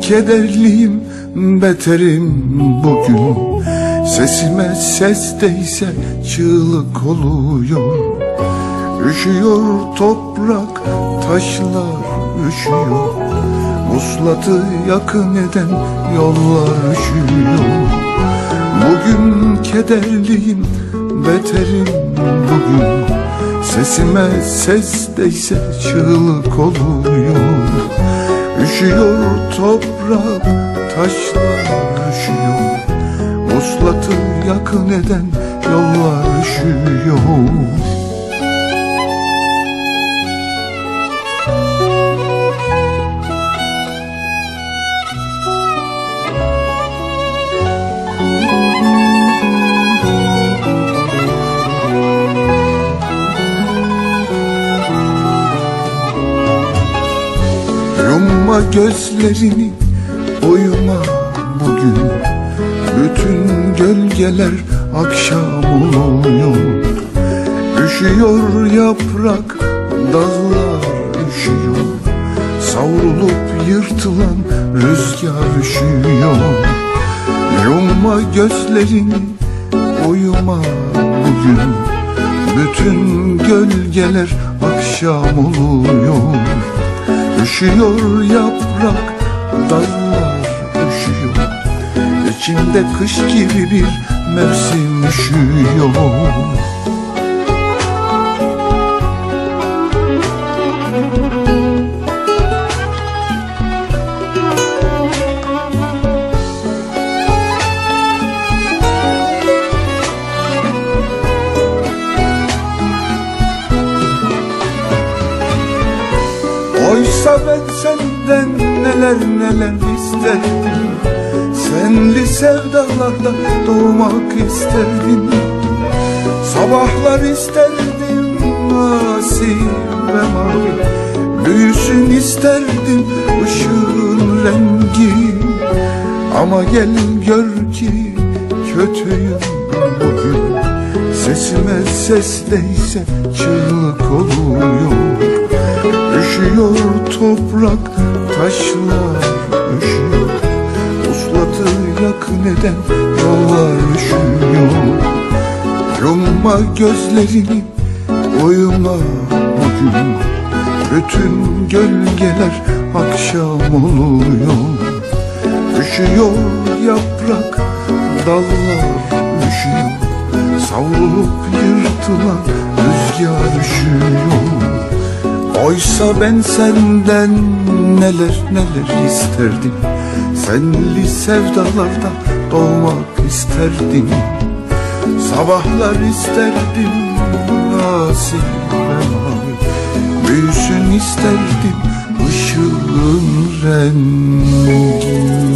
Kederliyim beterim bugün. Sesime ses değse çığlık oluyor. Üşüyor toprak taşlar üşüyor. Muslatı yakın eden yollar üşüyor. Bugün kederliyim beterim bugün. Sesime ses değse çığlık oluyor Üşüyor toprak taşlar üşüyor Muslatı yakın eden yollar üşüyor gözlerini uyuma bugün. Bütün gölgeler akşam oluyor. Üşüyor yaprak dallar üşüyor. Savrulup yırtılan rüzgar üşüyor. Yumma gözlerini uyuma bugün. Bütün gölgeler akşam oluyor Üşüyor yaprak, dallar üşüyor İçinde kış gibi bir mevsim üşüyor senden neler neler isterdim. Senli sevdalarda doğmak isterdim Sabahlar isterdim asi ve mavi Büyüsün isterdim ışığın rengi. Ama gel gör ki kötüyüm bugün. Sesime ses değse çığlık oluyor Üşüyor toprak, taşlar üşüyor Uslatı yakın eden yollar üşüyor Yumma gözlerini, uyuma bugün. Bütün gölgeler akşam oluyor. Üşüyor yaprak, dallar üşüyor Savrulup yırtılan rüzgar üşüyor Oysa ben senden neler neler isterdim. Senli sevdalarda doğmak isterdim Sabahlar isterdim asi ve mavi Büyüsün isterdim ışığın rengi